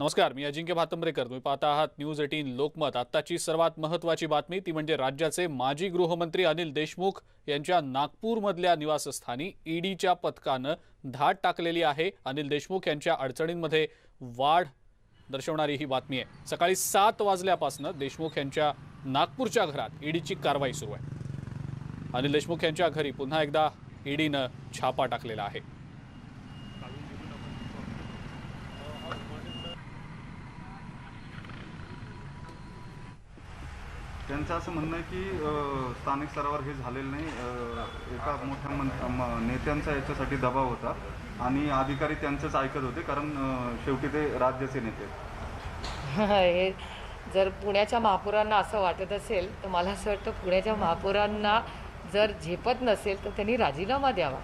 नमस्कार मी अजिंक्य भातंब्रेकर. तुम्ही पाहता आहात न्यूज एटीन लोकमत. आत्ताची सर्वात महत्त्वाची बातमी ती म्हणजे राज्याचे माजी गृहमंत्री अनिल देशमुख यांच्या नागपूरमधल्या निवासस्थानी ईडीच्या पथकानं धाड टाकलेली आहे. अनिल देशमुख यांच्या अडचणींमध्ये वाढ दर्शवणारी ही बातमी आहे. सकाळी सात वाजल्यापासून देशमुख यांच्या नागपूरच्या घरात ईडीची कारवाई सुरू आहे. अनिल देशमुख यांच्या घरी पुन्हा एकदा ईडीनं छापा टाकलेला आहे. त्यांचं असं म्हणणं आहे की स्थानिक स्तरावर हे झालेलं नाही एका मोठ्या मन नेत्यांचा याच्यासाठी दबाव होता आणि अधिकारी त्यांचंच ऐकत होते कारण शेवटी ते राज्याचे नेते आहेत. हे जर पुण्याच्या महापौरांना असं वाटत असेल तर मला असं वाटतं पुण्याच्या महापौरांना जर झेपत नसेल तर त्यांनी राजीनामा द्यावा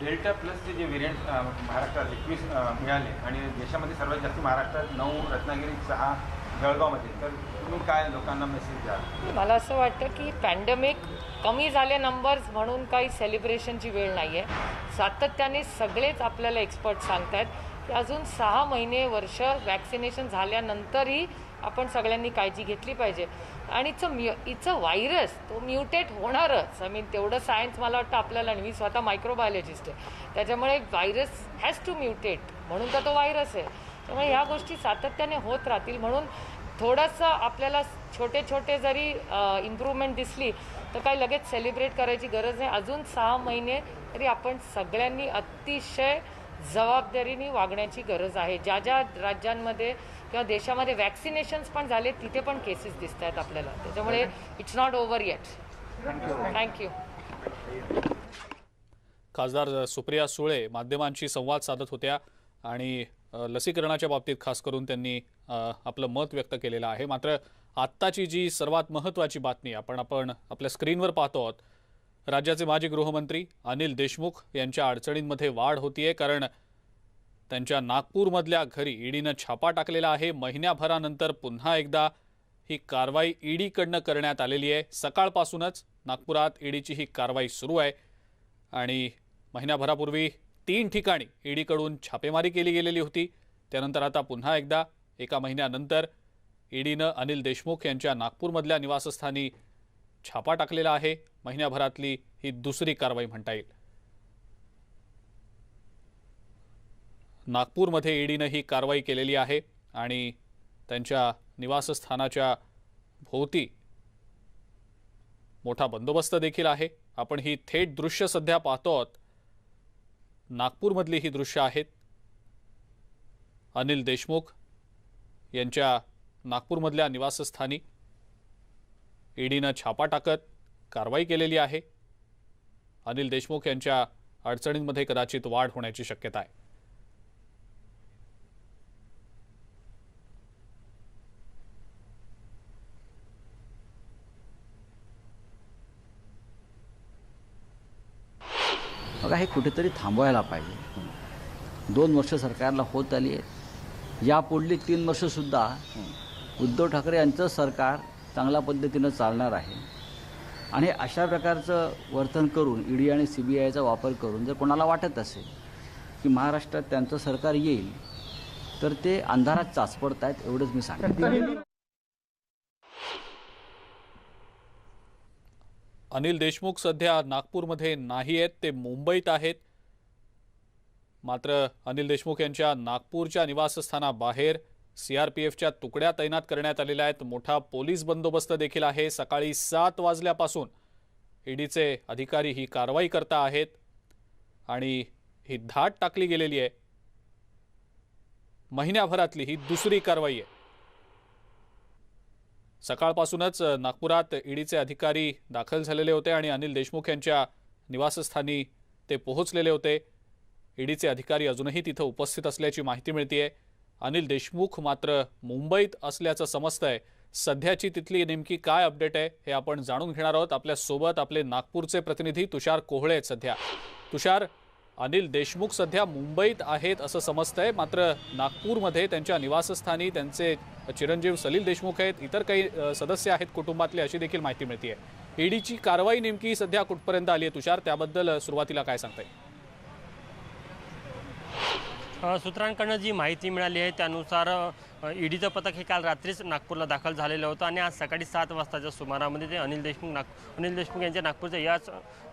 डेल्टा प्लसचे जे व्हेरियंट महाराष्ट्रात एकवीस मिळाले आणि देशामध्ये सर्वात जास्त महाराष्ट्रात नऊ रत्नागिरी सहा जळगावमध्ये. तर तुम्ही काय लोकांना मेसेज मला असं वाटतं की पॅन्डेमिक कमी झाले नंबर्स म्हणून काही सेलिब्रेशनची वेळ नाही आहे सातत्याने सगळेच आपल्याला एक्सपर्ट सांगतायत की अजून सहा महिने वर्ष वॅक्सिनेशन झाल्यानंतरही आपण सगळ्यांनी काळजी घेतली पाहिजे. आणि इचं म्यु इचं व्हायरस तो म्युटेट होणारच. आय मीन तेवढं सायन्स मला वाटतं आपल्याला नाही. मी स्वतः मायक्रोबायोलॉजिस्ट आहे. त्याच्यामुळे व्हायरस हॅज टू म्युटेट म्हणून तर तो व्हायरस आहे. त्यामुळे ह्या गोष्टी सातत्याने होत राहतील. म्हणून थोडंसं आपल्याला छोटे छोटे जरी इम्प्रूव्हमेंट दिसली तर काही लगेच सेलिब्रेट करायची गरज नाही. अजून सहा महिने तरी आपण सगळ्यांनी अतिशय जबाबदारीने वागण्याची गरज आहे. ज्या ज्या राज्यांमध्ये किंवा देशामध्ये वॅक्सिनेशन्स पण झाले तिथे पण केसेस दिसत आहेत आपल्याला. त्याच्यामुळे it's not over yet thank you खासदार सुप्रिया सुळे माध्यमांशी संवाद साधत होत्या आणि लसीकरणाच्या बाबतीत खास करून त्यांनी आपलं मत व्यक्त केलेलं आहे. मात्र आत्ताची जी सर्वात महत्त्वाची बातमी आपण आपण आपल्या स्क्रीनवर पाहतो आहोत राज्याचे माजी गृहमंत्री अनिल देशमुख यांच्या अडचणींमध्ये वाढ होतीये कारण त्यांच्या नागपूरमधल्या घरी ईडीनं छापा टाकलेला आहे. महिन्याभरानंतर पुन्हा एकदा ही कारवाई ईडीकडनं करण्यात आलेली आहे. सकाळपासूनच नागपुरात ईडीची ही कारवाई सुरू आहे. आणि महिन्याभरापूर्वी तीन ठिकाणी ईडीकडून छापेमारी केली गेलेली होती. त्यानंतर आता पुन्हा एकदा एका महिन्यानंतर ईडीनं अनिल देशमुख यांच्या नागपूरमधल्या निवासस्थानी छापा टाकलेला आहे. महिन्याभरातली ही दुसरी कारवाई म्हणता येईल. नागपूरमध्ये ईडीनं ही कारवाई केलेली आहे आणि त्यांच्या निवासस्थानाच्या भोवती मोठा बंदोबस्त देखील आहे. आपण ही थेट दृश्य सध्या पाहतो आहोत नागपूरमधली ही दृश्य आहेत. अनिल देशमुख यांच्या नागपूरमधल्या निवासस्थानी. ईडीनं छापा टाकत कारवाई केलेली आहे. अनिल देशमुख यांच्या अडचणींमध्ये कदाचित वाढ होण्याची शक्यता आहे. बघा हे कुठेतरी थांबवायला पाहिजे. दोन वर्ष सरकारला होत आली आहेत या पुढली तीन वर्षसुद्धा उद्धव ठाकरे यांचं सरकार चांगल्या पद्धतीनं चालणार आहे. आणि अशा प्रकारचं वर्तन करून ईडी आणि सी बी आयचा वापर करून जर कोणाला वाटत असेल की महाराष्ट्रात त्यांचं सरकार येईल तर ते अंधारात चाचपडत आहेत एवढंच मी सांगतो अनिल देशमुख सध्या नागपूरमध्ये नाही आहेत ते मुंबईत आहेत. मात्र अनिल देशमुख यांच्या नागपूरच्या निवासस्थानाबाहेर सी आर पी एफच्या तुकड्या तैनात करण्यात आलेल्या आहेत. मोठा पोलीस बंदोबस्त देखील आहे. सकाळी सात वाजल्यापासून ईडीचे अधिकारी ही कारवाई करता आहेत आणि ही धाट टाकली गेलेली आहे. महिन्याभरातली ही दुसरी कारवाई आहे. सकाळपासूनच नागपुरात ईडीचे अधिकारी दाखल झालेले होते आणि अनिल देशमुख यांच्या निवासस्थानी ते पोहोचलेले होते. ईडीचे अधिकारी अजूनही तिथं उपस्थित असल्याची माहिती मिळते अनिल देशमुख मात्र मुंबईत असल्याचं समजतंय. सध्याची तिथली नेमकी काय अपडेट आहे हे आपण जाणून घेणार आहोत. आपल्यासोबत आपले नागपूरचे प्रतिनिधी तुषार कोहळे आहेत सध्या. तुषार अनिल देशमुख सध्या मुंबईत आहेत असं समजतंय. मात्र नागपूरमध्ये त्यांच्या निवासस्थानी त्यांचे चिरंजीव सलील देशमुख आहेत. इतर काही सदस्य आहेत कुटुंबातले अशी देखील माहिती मिळते आहे ईडीची कारवाई नेमकी सध्या कुठपर्यंत आली आहे तुषार? त्याबद्दल सुरुवातीला काय सांगता येईल सूत्रांकडनं जी माहिती मिळाली आहे त्यानुसार ईडीचं पथक हे काल रात्रीच नागपूरला दाखल झालेलं होतं आणि आज सकाळी सात वाजताच्या सुमारामध्ये ते अनिल देशमुख नाग अनिल देशमुख यांच्या नागपूरच्या याच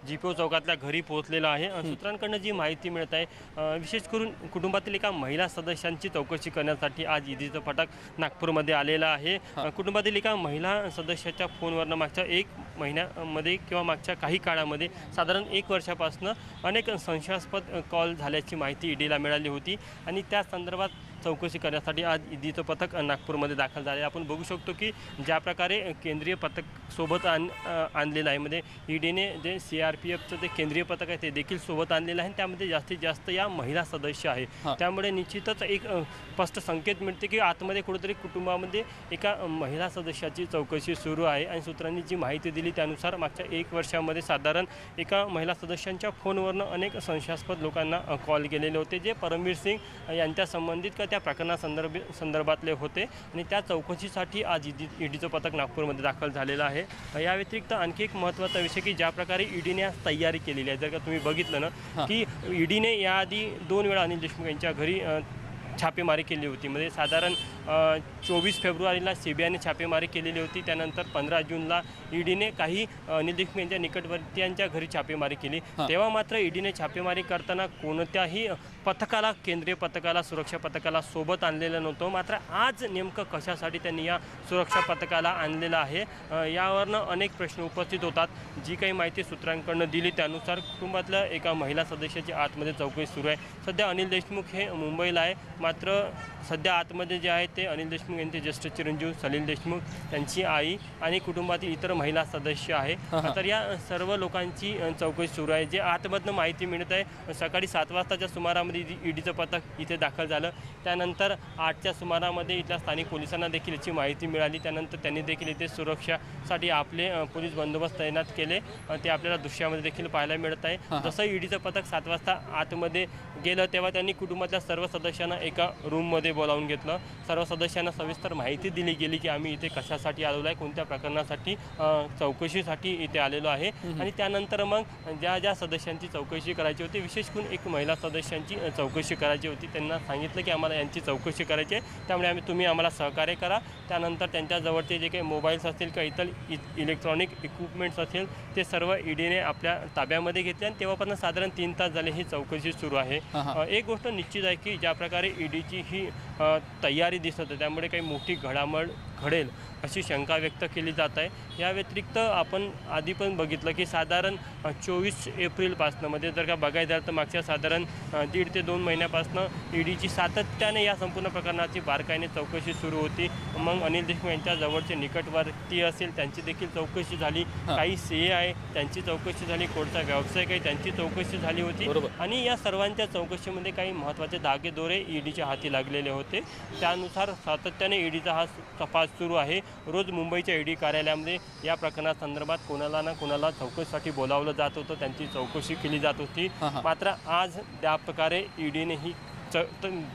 जी पी ओ चौकातल्या घरी पोहोचलेलं आहे. सूत्रांकडनं जी माहिती मिळत आहे विशेष करून कुटुंबातील एका महिला सदस्यांची चौकशी करण्यासाठी आज ईडीचं पथक नागपूरमध्ये आलेलं आहे. कुटुंबातील एका महिला सदस्याच्या फोनवरनं मागच्या एक महिन्यामध्ये किंवा मागच्या काही काळामध्ये साधारण एक वर्षापासून अनेक संशयास्पद कॉल झाल्याची माहिती ईडीला मिळाली होती. आणि त्या संदर्भात चौकशी करण्यासाठी आज ईडीचं पथक नागपूरमध्ये दाखल झाले आपण बघू शकतो की ज्या प्रकारे केंद्रीय पथक सोबत आण आणलेलं आहे. म्हणजे ईडीने जे सी आर पी एफचं ते केंद्रीय पथक आहे ते देखील सोबत आणलेलं आहे. त्यामध्ये जास्तीत जास्त या महिला सदस्य आहे हां. त्यामुळे निश्चितच एक स्पष्ट संकेत मिळते की आतमध्ये कुठेतरी कुटुंबामध्ये एका महिला सदस्याची चौकशी सुरू आहे. आणि सूत्रांनी जी माहिती दिली त्यानुसार मागच्या एक वर्षामध्ये साधारण एका महिला सदस्यांच्या फोनवरनं अनेक संशयास्पद लोकांना कॉल केलेले होते. जे परमवीर सिंग यांच्या संबंधित का त्या प्रकरणासंदर्भ संदर्भातले होते आणि त्या चौकशीसाठी आज ईडी ईडीचं पथक नागपूरमध्ये दाखल झालेलं आहे. या व्यतिरिक्त आणखी एक महत्त्वाचा विषय की ज्या प्रकारे ईडीने आज तयारी केलेली आहे. जर का तुम्ही बघितलं ना की ईडीने याआधी दोन वेळा अनिल देशमुख यांच्या घरी छापेमारी केली होती. म्हणजे साधारण चोवीस फेब्रुवारीला सी बी आयने छापेमारी केलेली होती. त्यानंतर पंधरा जूनला ईडीने काही देशमुख यांच्या निकटवर्तीयांच्या घरी छापेमारी केली. तेव्हा मात्र ईडीने छापेमारी करताना कोणत्याही पथकाला केंद्रीय पथकाला सुरक्षा पथकाला सोबत आणलेलं नव्हतं. मात्र आज नेमकं कशासाठी त्यांनी या सुरक्षा पथकाला आणलेलं आहे यावरनं अनेक प्रश्न उपस्थित होतात. जी काही माहिती सूत्रांकडनं दिली त्यानुसार कुटुंबातल्या एका महिला सदस्याची आतमध्ये चौकशी सुरू आहे. सध्या अनिल देशमुख हे मुंबईला आहे. मात्र सध्या आतमध्ये जे आहे ते अनिल देशमुख यांचे ज्येष्ठ चिरंजीव सलील देशमुख त्यांची आई आणि कुटुंबातील इतर महिला सदस्य आहे. तर या सर्व लोकांची चौकशी सुरू आहे. जे आतमधनं माहिती मिळत आहे सकाळी सात वाजताच्या सुमारामध्ये ईडीचं पथक इथे दाखल झालं. त्यानंतर आठच्या सुमारामध्ये इथल्या स्थानिक पोलिसांना देखील याची माहिती मिळाली. त्यानंतर त्यांनी देखील इथे सुरक्षासाठी आपले पोलीस बंदोबस्त तैनात केले. ते आपल्याला दृश्यामध्ये देखील पाहायला मिळत आहे. जसं ईडीचं पथक सात वाजता आतमध्ये गेलं तेव्हा त्यांनी कुटुंबातल्या सर्व सदस्यांना एका रूममध्ये बोलावून घेतलं. सर्व सदस्यांना सविस्तर माहिती दिली गेली की आम्ही इथे कशासाठी आलेलो आहे कोणत्या प्रकरणासाठी चौकशीसाठी इथे आलेलो आहे. आणि त्यानंतर मग ज्या ज्या सदस्यांची चौकशी करायची होती विशेष करून एक महिला सदस्यांची चौकशी करायची होती. त्यांना सांगितलं की आम्हाला यांची चौकशी करायची आहे. त्यामुळे आम्ही तुम्ही आम्हाला सहकार्य करा. त्यानंतर त्यांच्याजवळचे जे काही मोबाईल्स असतील किंवा इतर इ इलेक्ट्रॉनिक इक्विपमेंट्स असेल ते सर्व ईडीने आपल्या ताब्यामध्ये घेतले आणि तेव्हापासून साधारण तीन तास झाले ही चौकशी सुरू आहे. एक गोष्ट निश्चित आहे की ज्या प्रकारे ईडीची ही तयारी दिसत आहे त्यामुळे काही मोठी घडामोड घडेल अशी शंका व्यक्त केली जात आहे. या व्यतिरिक्त आपण आधी पण बघितलं की साधारण चोवीस एप्रिलपासनं म्हणजे जर का बघायचं झालं तर मागच्या साधारण दीड ते दोन महिन्यापासनं ईडीची सातत्याने या संपूर्ण प्रकरणाची बारकाईने चौकशी सुरू होती. मग अनिल देशमुख यांच्या जवळचे निकटवर्ती असेल त्यांची देखील चौकशी झाली. काही सी ए आहे त्यांची चौकशी झाली. कोणता व्यावसायिक आहे त्यांची चौकशी झाली होती. आणि या सर्वांच्या चौकशीमध्ये काही महत्त्वाचे धागेदोरे ईडीच्या हाती लागलेले होते. त्यानुसार सातत्याने ईडीचा हा तपास सुरू आहे. रोज मुंबईच्या ईडी कार्यालयामध्ये या प्रकरणासंदर्भात कोणाला ना कोणाला चौकशीसाठी बोलावलं जात होतं. त्यांची चौकशी केली जात होती. मात्र आज त्या प्रकारे ईडीने ही च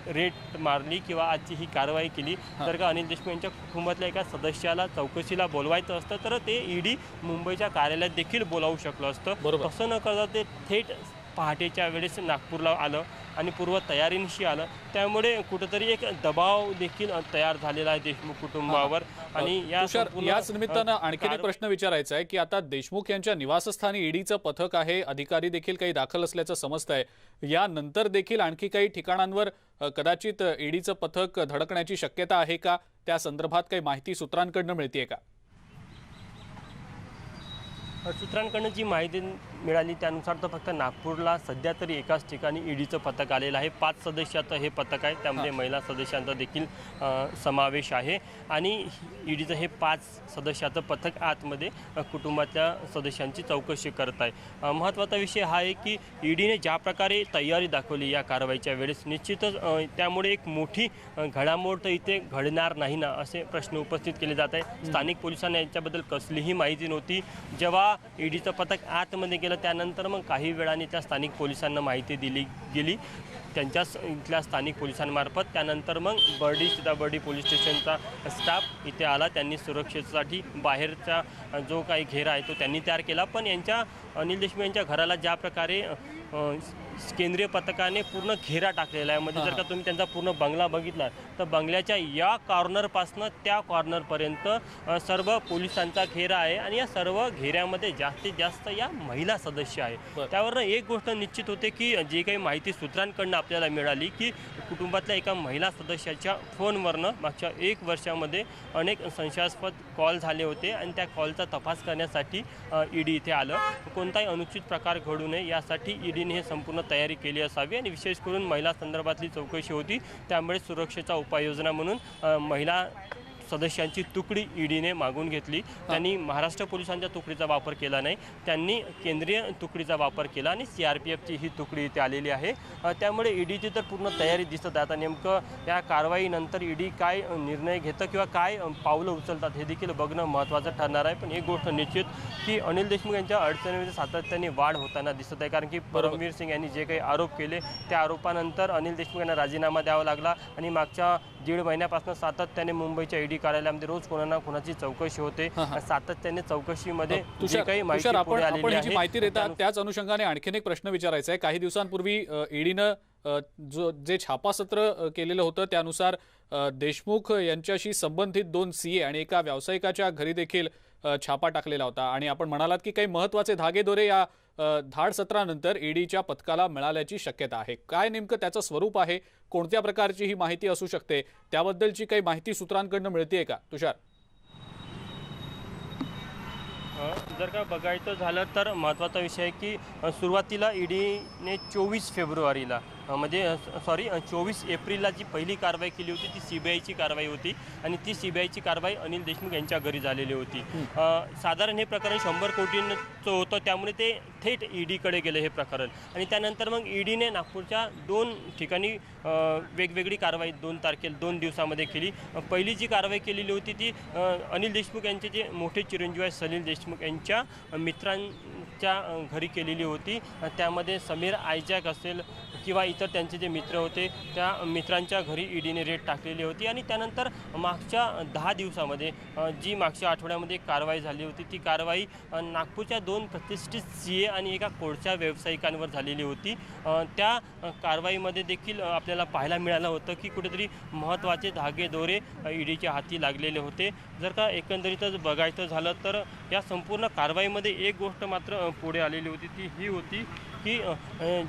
रेट मारली किंवा आजची ही कारवाई केली. तर का अनिल देशमुख यांच्या कुटुंबातल्या एका सदस्याला चौकशीला बोलवायचं असतं तर ते ईडी मुंबईच्या कार्यालयात देखील बोलावू शकलं असतं. तसं न करता ते थेट पहाटेच्या वेळेस नागपूरला आलं आणि पूर्व तयारीनिशी आलं. त्यामुळे कुठंतरी एक दबाव देखील तयार झालेला आहे देशमुख कुटुंबावर. आणि याच निमित्तानं आणखी एक प्रश्न विचारायचा आहे की आता देशमुख यांच्या निवासस्थानी ईडीचं पथक आहे अधिकारी देखील काही दाखल असल्याचं समजत आहे यानंतर देखील आणखी काही ठिकाणांवर कदाचित ईडीचं पथक धडकण्याची शक्यता आहे का? त्या संदर्भात काही माहिती सूत्रांकडनं मिळतीये का? सूत्रांकडनं जी माहिती मिळाली. त्यानुसार तर फक्त नागपूरला सध्या तरी एकाच ठिकाणी ईडीचं पथक आलेलं आहे. पाच सदस्याचं हे पथक आहे. त्यामध्ये महिला सदस्यांचा देखील समावेश आहे. आणि ईडीचं हे पाच सदस्याचं पथक आतमध्ये कुटुंबातल्या सदस्यांची चौकशी करत आहे महत्त्वाचा विषय हा आहे की ईडीने ज्या प्रकारे तयारी दाखवली या कारवाईच्या वेळेस निश्चितच त्यामुळे एक मोठी घडामोड तर इथे घडणार नाही ना असे प्रश्न उपस्थित केले जात आहे स्थानिक पोलिसांना याच्याबद्दल कसलीही माहिती नव्हती. जेव्हा ईडीचं पथक आतमध्ये गेलं त्यानंतर मग काही वेळाने त्या स्थानिक पोलिसांना माहिती दिली गेली. त्यांच्या इथल्या स्थानिक पोलिसांमार्फत. त्यानंतर मग बर्डी सीताबर्डी पोलीस स्टेशनचा स्टाफ इथे आला. त्यांनी सुरक्षेसाठी बाहेरचा जो काही घेरा आहे तो त्यांनी तयार केला. पण यांच्या अनिल देशमुख यांच्या घराला ज्या प्रकारे केंद्रीय पथकाने पूर्ण घेरा टाकलेला आहे. म्हणजे जर का तुम्ही त्यांचा पूर्ण बंगला बघितला तर बंगल्याच्या या कॉर्नरपासनं त्या कॉर्नरपर्यंत सर्व पोलिसांचा घेरा आहे आणि या सर्व घेऱ्यामध्ये जास्तीत जास्त या महिला सदस्य आहे. बरं. त्यावरनं एक गोष्ट निश्चित होते की जी काही माहिती सूत्रांकडनं आपल्याला मिळाली की कुटुंबातल्या एका महिला सदस्याच्या फोनवरनं मागच्या एक वर्षामध्ये अनेक संशयास्पद कॉल झाले होते आणि त्या कॉलचा तपास करण्यासाठी ईडी इथे आलं. कोणताही अनुचित प्रकार घडू नये यासाठी ईडीने हे संपूर्ण तयारी केली असावी आणि विशेष करून महिला संदर्भातली चौकशी होती. त्यामुळे सुरक्षेचा उपाययोजना म्हणून महिला सदस्यांची तुकडी ईडीने मागून घेतली. त्यांनी महाराष्ट्र पोलिसांच्या तुकडीचा वापर केला नाही. त्यांनी केंद्रीय तुकडीचा वापर केला आणि सी आर पी एफची ही तुकडी इथे आलेली आहे. त्यामुळे ईडीची तर पूर्ण तयारी दिसत आहे. आता नेमकं या कारवाईनंतर ईडी काय निर्णय घेतं किंवा काय पावलं उचलतात हे देखील बघणं महत्त्वाचं ठरणार आहे. पण एक गोष्ट निश्चित की अनिल देशमुख यांच्या अडचणीमध्ये सातत्याने वाढ होताना दिसत आहे. कारण की परमवीर सिंग यांनी जे काही आरोप केले त्या आरोपानंतर अनिल देशमुख यांना राजीनामा द्यावा लागला आणि मागच्या दीड महिन्यापासून सातत्याने मुंबईच्या ईडी कार्यालयामध्ये रोज कोणा ना कोणाची चौकशी होते. सातत्याने चौकशीमध्ये जे काही माहिती देतात त्याच अनुषंगाने आणखीन एक प्रश्न विचारायचा आहे. काही दिवसांपूर्वी ईडीनं जो जे छापासत्र केलेलं होतं त्यानुसार देशमुख यांच्याशी संबंधित दोन सीए आणि एका व्यावसायिकाच्या घरी देखील छापा टाकलेला होता. आणि आपण म्हणालात की काही महत्त्वाचे धागेदोरे या धाड सत्रानंतर ईडीच्या पथकाला मिळाल्याची शक्यता आहे. काय नेमकं त्याचं स्वरूप आहे? कोणत्या प्रकारची ही माहिती असू शकते? त्याबद्दलची काही माहिती सूत्रांकडनं मिळते का? तुषार? जर का बघायचं झालं तर महत्त्वाचा विषय आहे की सुरुवातीला ईडीने चोवीस फेब्रुवारीला म्हणजे सॉरी चोवीस एप्रिलला जी पहिली कारवाई केली होती ती सी बी आयची कारवाई होती आणि ती सी बी आयची कारवाई अनिल देशमुख यांच्या घरी झालेली होती. साधारण हे प्रकरण शंभर कोटींचं होतं त्यामुळे ते थेट ईडीकडे गेलं हे प्रकरण. आणि त्यानंतर मग ईडीने नागपूरच्या दोन ठिकाणी वेगवेगळी कारवाई दोन तारखेला दोन दिवसामध्ये केली. पहिली जी कारवाई केलेली होती ती अनिल देशमुख यांचे जे मोठे चिरंजीव आहेत सलील देशमुख यांच्या मित्रांच्या घरी केलेली होती. त्यामध्ये समीर आयजॅक असेल किंवा इतर त्यांचे जे मित्र होते त्या मित्रांच्या घरी ईडीने रेड टाकलेली होती आणि त्यानंतर मागच्या दहा दिवसामध्ये जी मागच्या आठवड्यामध्ये कारवाई झाली होती ती कारवाई नागपूरच्या दोन प्रतिष्ठित सी ए आणि एका कोळच्या व्यावसायिकांवर झालेली होती. त्या कारवाईमध्ये देखील आपल्याला पाहायला मिळालं होतं की कुठेतरी महत्त्वाचे धागे दोरे ईडीच्या हाती लागलेले होते. जर का एकंदरीतच बघायचं झालं तर या संपूर्ण कारवाईमध्ये एक गोष्ट मात्र पुढे आलेली होती ती ही होती की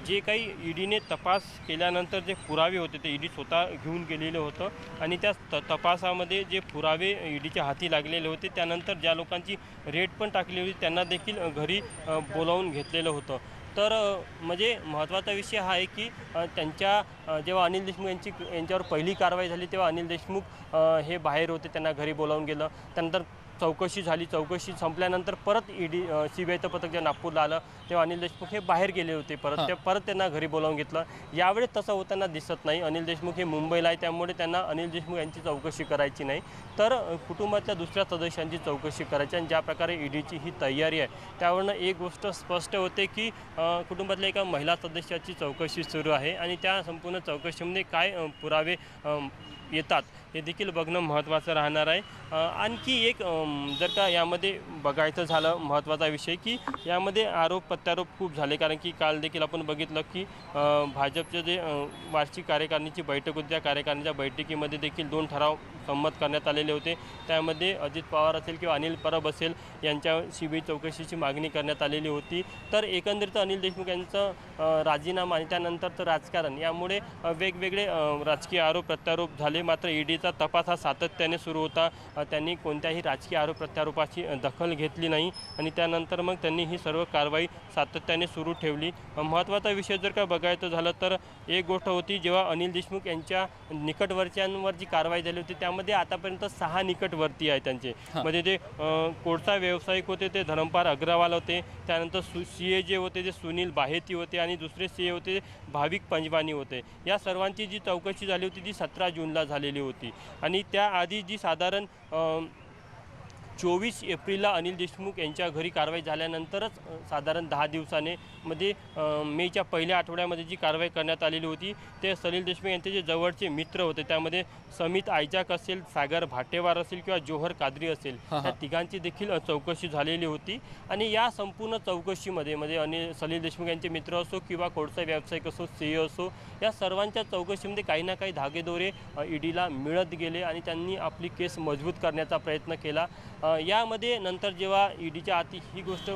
जे काही ईडीने तपास केल्यानंतर जे पुरावे होते ते ईडी स्वतः घेऊन गेलेलं होतं. आणि त्या त तपासामध्ये जे पुरावे ईडीच्या हाती लागलेले होते त्यानंतर ज्या लोकांची रेट पण टाकली होती त्यांना देखील घरी बोलावून घेतलेलं होतं. तर म्हणजे महत्त्वाचा विषय हा आहे की त्यांच्या जेव्हा अनिल देशमुख यांची यांच्यावर पहिली कारवाई झाली तेव्हा अनिल देशमुख हे बाहेर होते त्यांना घरी बोलावून गेलं. त्यानंतर चौकशी झाली. चौकशी संपल्यानंतर परत ईडी सी बी आयचं पथक जेव्हा नागपूरला आलं तेव्हा अनिल देशमुख हे बाहेर गेले होते. परत ते परत त्यांना घरी बोलावून घेतलं. यावेळी तसं होताना दिसत नाही. अनिल देशमुख हे मुंबईला आहे. त्यामुळे त्यांना अनिल देशमुख यांची चौकशी करायची नाही. तर कुटुंबातल्या दुसऱ्या सदस्यांची चौकशी करायची आणि ज्या प्रकारे ईडीची ही तयारी आहे त्यावरनं एक गोष्ट स्पष्ट होते की कुटुंबातल्या एका महिला सदस्याची चौकशी सुरू आहे आणि त्या संपूर्ण चौकशीमध्ये काय पुरावे येतात. हे देखील बघणं महत्त्वाचं राहणार आहे. आणखी एक जर का यामध्ये बघायचं झालं महत्त्वाचा विषय की यामध्ये आरोप प्रत्यारोप खूप झाले. कारण की काल देखील आपण बघितलं की भाजपचं भाजपचे जे वार्षिक कार्यकारिणीची बैठक होती. त्या कार्यकारिणीच्या बैठकीमध्ये देखील दोन ठराव संमत करण्यात आलेले होते. त्यामध्ये अजित पवार असेल किंवा अनिल परब असेल यांच्या सीबीआय चौकशीची मागणी करण्यात आलेली होती. तर एकंदरीत अनिल देशमुख यांचं राजीनामा आणि त्यानंतरचं राजकारण यामुळे वेगवेगळे राजकीय आरोप प्रत्यारोप झाले. मात्र ईडीचा तपास हा सातत्याने सुरू होता. त्यांनी कोणत्याही राजकीय आरोप प्रत्यारोपाची दखल घेतली नाही आणि त्यानंतर मग त्यांनी ही सर्व कारवाई सातत्याने सुरू ठेवली. महत्त्वाचा विषय जर का बघायचं झालं तर एक गोष्ट होती जेव्हा अनिल देशमुख यांच्या निकटवर्त्यांवर जी कारवाई झाली होती त्या त्यामध्ये आतापर्यंत सहा निकटवर्ती आहे त्यांचे. म्हणजे ते अ, कोळसा व्यावसायिक होते ते धरमपाल अग्रवाल होते त्यानंतर सु सी ए जे होते ते सुनील बाहेती होते आणि दुसरे सी ए होते भाविक पंजवानी होते. या सर्वांची जी चौकशी झाली होती ती सतरा जूनला झालेली होती. आणि त्याआधी जी साधारण चोवीस एप्रिलला अनिल देशमुख यांच्या घरी कारवाई झाल्यानंतरच साधारण दहा दिवसाने मध्ये मेच्या पहिल्या आठवड्यामध्ये जी कारवाई करण्यात आलेली होती ते सलील देशमुख यांचे जे जवळचे मित्र होते त्यामध्ये समित आयजाक असेल सागर भाटेवार असेल किंवा जोहर कादरी असेल हा, हा. या तिघांची देखील चौकशी झालेली होती आणि या संपूर्ण चौकशीमध्ये मध्ये अनिल सलील देशमुख यांचे मित्र असो किंवा कोळसा व्यावसायिक असो सी असो या सर्वांच्या चौकशीमध्ये काही ना काही धागेदोरे ईडीला मिळत गेले आणि त्यांनी आपली केस मजबूत करण्याचा प्रयत्न केला यामध्ये नंतर जेव्हा ईडीच्या हाती ही गोष्ट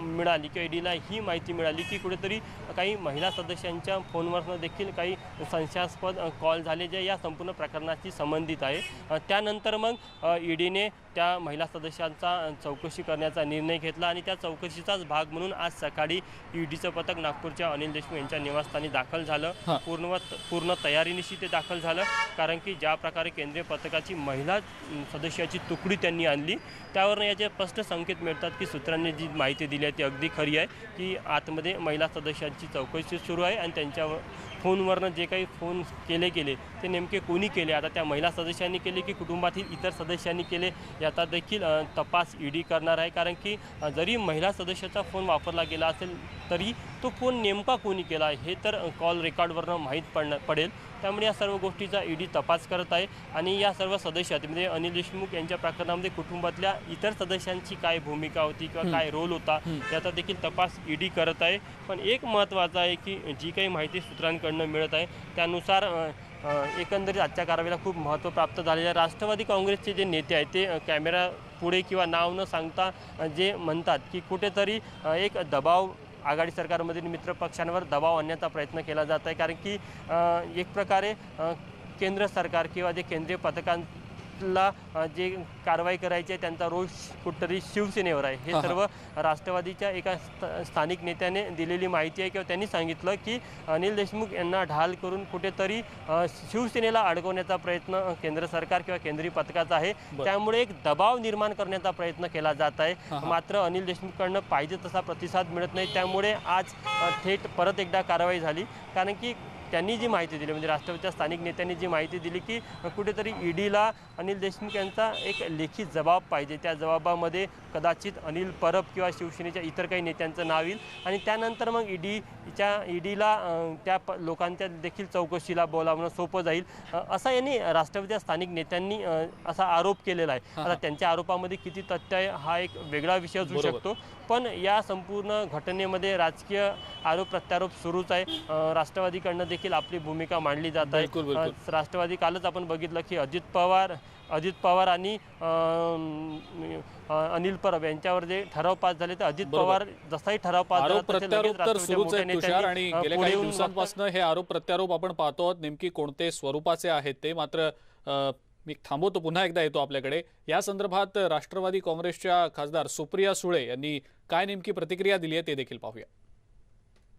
मिळाली किंवा ईडीला ही माहिती मिळाली की कुठेतरी काही महिला सदस्यांच्या फोनवरनं देखील काही संशयास्पद कॉल झाले जे या संपूर्ण प्रकरणाशी संबंधित आहे त्यानंतर मग ईडीने त्या महिला सदस्यांचा चौकशी करण्याचा निर्णय घेतला आणि त्या चौकशीचाच भाग म्हणून आज सकाळी ईडीचं पथक नागपूरच्या अनिल देशमुख यांच्या निवासस्थानी दाखल झालं. पूर्णवत पूर्ण तयारीनिशी ते दाखल झालं कारण की ज्या प्रकारे केंद्रीय पथकाची महिला सदस्याची तुकडी त्यांनी आणली त्यावरनं याचे स्पष्ट संकेत मिळतात की सूत्रांनी जी माहिती दिली आहे ती अगदी खरी आहे की आतमध्ये महिला सदस्यांची चौकशी सुरू आहे आणि त्यांच्यावर फोनवरनं जे काही फोन केले गेले ते नेमके कोणी केले? आता त्या महिला सदस्यांनी केले की कुटुंबातील इतर सदस्यांनी केले? याचा देखील तपास ईडी करणार आहे. कारण की जरी महिला सदस्याचा फोन वापरला गेला असेल तरी तो फोन नेमका कोणी केला हे तर कॉल रेकॉर्डवरनं माहीत पडणार पडेल. त्यामुळे या सर्व गोष्टीचा ईडी तपास करत आहे. आणि या सर्व सदस्यात म्हणजे अनिल देशमुख यांच्या प्रकरणामध्ये कुटुंबातल्या इतर सदस्यांची काय भूमिका होती किंवा काय रोल होता याचा देखील तपास ईडी करत आहे. पण एक महत्त्वाचं आहे की जी काही माहिती सूत्रांकडनं मिळत आहे त्यानुसार एकंदरीत आजच्या कारवाईला खूप महत्त्व प्राप्त झालेलं आहे. राष्ट्रवादी काँग्रेसचे जे नेते आहेत ते कॅमेरा पुढे किंवा नाव न सांगता जे म्हणतात की कुठेतरी एक दबाव आघाडी सरकारमधील मित्र पक्षांवर दबाव आणण्याचा प्रयत्न केला जात आहे. कारण की एक प्रकारे केंद्र सरकार किंवा जे केंद्रीय पथकां अ, जे कारवाई करायची आहे त्यांचा रोष कुठतरी शिवसेनेवर आहे हे. सर्व राष्ट्रवादीच्या एका स्थानिक नेत्याने दिलेली माहिती आहे किंवा त्यांनी सांगितलं की अनिल देशमुख यांना ढाल करून कुठेतरी शिवसेनेला अडकवण्याचा प्रयत्न केंद्र सरकार किंवा केंद्रीय पथकाचा आहे. त्यामुळे एक दबाव निर्माण करण्याचा प्रयत्न केला जात आहे. मात्र अनिल देशमुखकडनं पाहिजे तसा प्रतिसाद मिळत नाही त्यामुळे आज थेट परत एकदा कारवाई झाली कारण की त्यांनी जी माहिती दिली म्हणजे राष्ट्रवादीच्या स्थानिक नेत्यांनी जी माहिती दिली की कुठेतरी ईडीला अनिल देशमुख यांचा एक लेखी जबाब पाहिजे. त्या जबाबामध्ये कदाचित अनिल परब किंवा शिवसेनेच्या इतर काही नेत्यांचं नाव येईल. आणि त्यानंतर मग ईडीच्या ईडीला त्या लोकांच्या देखील चौकशीला बोलावणं सोपं जाईल. असा यांनी राष्ट्रवादीच्या स्थानिक नेत्यांनी असा आरोप केलेला आहे. आता. त्यांच्या आरोपामध्ये किती तथ्य आहे हा एक वेगळा विषय असू. शकतो. पण या संपूर्ण घटनेमध्ये राजकीय आरोप प्रत्यारोप सुरूच आहे. राष्ट्रवादीकडनं देखील आपली भूमिका मांडली जात आहे. राष्ट्रवादी कालच आपण बघितलं की अजित पवार अजित पवार आणि अनिल परब यांच्यावर जे ठराव पास झाले तर अजित. पवार जसाही ठराव पास आणि गेल्या काही दिवसांपासून हे आरोप प्रत्यारोप आपण पाहतो आहोत. नेमकी कोणते स्वरूपाचे आहेत ते मात्र मी थांबवतो पुन्हा एकदा येतो आपल्याकडे. या संदर्भात राष्ट्रवादी काँग्रेसच्या खासदार सुप्रिया सुळे यांनी काय नेमकी प्रतिक्रिया दिली आहे ते देखील पाहूया.